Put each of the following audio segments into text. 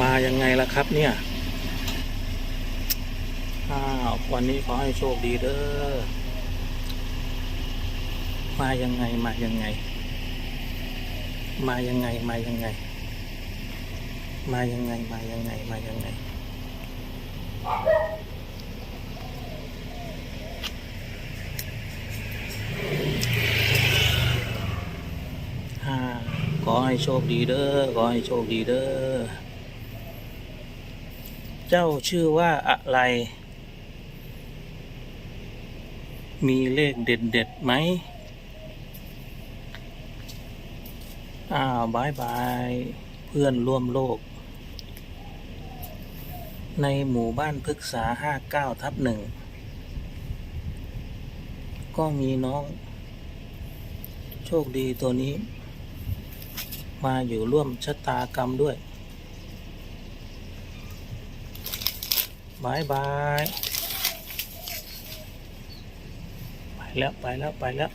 มายังไงล่ะครับเนี่ย อ้าว วันนี้ขอให้โชคดีเด้อ มายังไงมายังไง มายังไงมายังไง มายังไงมายังไงมายังไงขอให้โชคดีเด้อ ขอให้โชคดีเด้อ เจ้าชื่อว่าอะไร มีเลขเด็ดเด็ดไหมอ้าวบายบาย เพื่อนร่วมโลก ในหมู่บ้านพฤกษาห้าเก้าทับหนึ่ง ก็มีน้อง โชคดีตัวนี้ มาอยู่ร่วมชะตากรรมด้วย บายบายไปแล้วไปแล้วไปแล้ว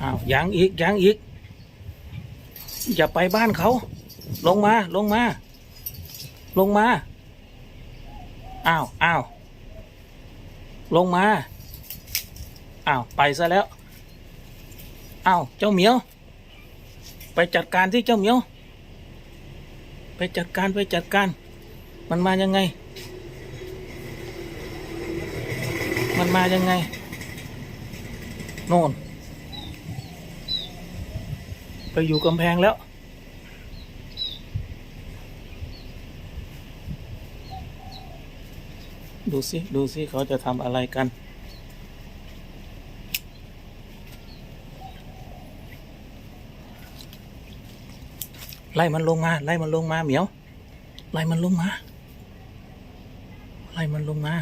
อ้าวยังอีกยังอีกอย่าไปบ้านเขา ลงมาลงมา ลงมาอ้าวอ้าวลงมาอ้าวไปซะแล้วอ้าวเจ้าเหมียว ไปจัดการที่เจ้าเหมียว ไปจัดการไปจัดการ มันมายังไง มันมายังไง โน่น ไปอยู่กำแพงแล้ว ดูสิ ดูสิ เขาจะทำอะไรกัน ไล่มันลงมา ไล่มันลงมาเหมียว ไล่มันลงมา ไล่มันลงมา